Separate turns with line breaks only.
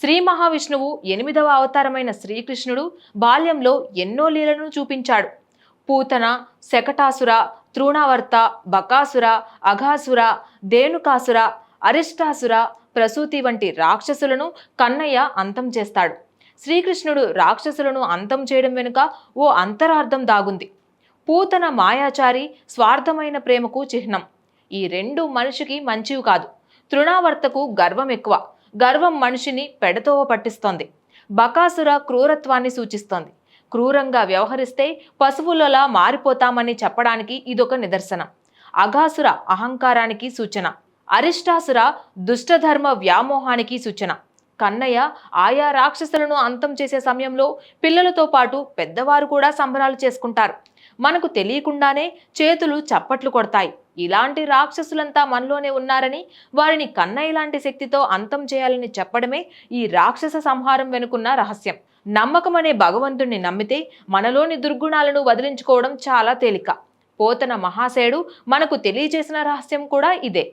శ్రీ మహావిష్ణువు ఎనిమిదవ అవతారమైన శ్రీకృష్ణుడు బాల్యంలో ఎన్నో లీలను చూపించాడు. పూతన శకటాసుర తృణావర్త బకాసుర అఘాసుర దేనుకాసుర అరిష్టాసుర ప్రసూతి వంటి రాక్షసులను కన్నయ్య అంతం చేస్తాడు. శ్రీకృష్ణుడు రాక్షసులను అంతం చేయడం వెనుక ఓ అంతరార్థం దాగుంది. పూతన మాయాచారి స్వార్థమైన ప్రేమకు చిహ్నం. ఈ రెండు మనిషికి మంచివి కాదు. తృణావర్తకు గర్వం ఎక్కువ. గర్వం మనిషిని పెడతోవ పట్టిస్తోంది. బకాసుర క్రూరత్వాన్ని సూచిస్తోంది. క్రూరంగా వ్యవహరిస్తే పశువులలా మారిపోతామని చెప్పడానికి ఇదొక నిదర్శనం. అఘాసుర అహంకారానికి సూచన. అరిష్టాసుర దుష్టధర్మ వ్యామోహానికి సూచన. కన్నయ్య ఆయా రాక్షసులను అంతం చేసే సమయంలో పిల్లలతో పాటు పెద్దవారు కూడా సంబరాలు చేసుకుంటారు. మనకు తెలియకుండానే చేతులు చప్పట్లు కొడతాయి. ఇలాంటి రాక్షసులంతా మనలోనే ఉన్నారని వారిని కన్నయ్య లాంటి శక్తితో అంతం చేయాలని చెప్పడమే ఈ రాక్షస సంహారం వెనుకున్న రహస్యం. నమ్మకం అనే భగవంతుణ్ణి నమ్మితే మనలోని దుర్గుణాలను వదిలించుకోవడం చాలా తేలిక. పోతన మహాశయుడు మనకు తెలియజేసిన రహస్యం కూడా ఇదే.